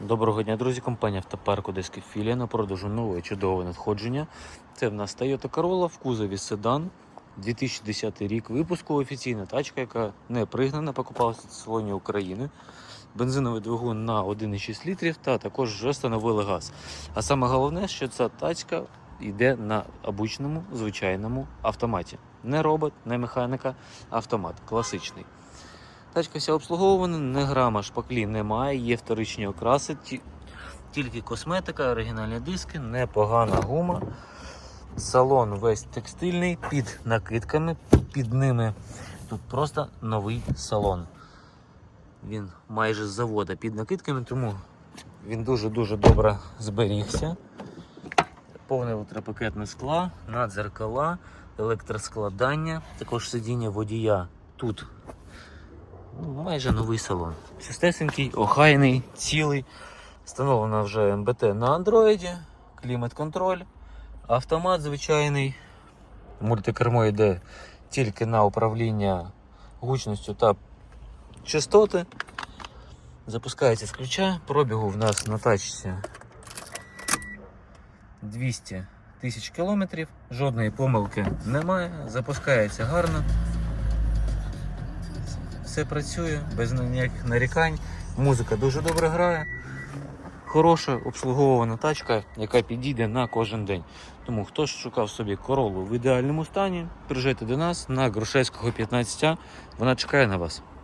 Доброго дня, друзі. Компанія Автопарк Одеська філія на продажу нове чудове надходження. Це в нас Toyota Corolla в кузові седан. 2010 рік випуску офіційна тачка, яка не пригнана, покупалася в салоні України. Бензиновий двигун на 1,6 літрів та також вже встановили газ. А саме головне, що ця тачка йде на обичному звичайному автоматі. Не робот, не механіка, автомат класичний. Тачка вся обслуговувана, не грама шпаклі немає, є вторичні окраси, ті- тільки косметика, оригінальні диски, непогана гума. Салон весь текстильний, під накидками, під ними тут просто новий салон. Він майже з завода під накидками, тому він дуже-дуже добре зберігся. Повне ультрапакетне скла, надзеркала, електроскладання, також сидіння водія тут майже новий салон. Чистесенький, охайний, цілий. Встановлено вже МБТ на андроїді, клімат-контроль, автомат звичайний. Мультикермо йде тільки на управління гучністю та частоти. Запускається з ключа. Пробігу в нас на тачці 200 тисяч кілометрів. Жодної помилки немає. Запускається гарно все працює, без ніяких нарікань. Музика дуже добре грає. Хороша обслуговувана тачка, яка підійде на кожен день. Тому хто шукав собі королу в ідеальному стані, приїжджайте до нас на Грушевського 15. Вона чекає на вас.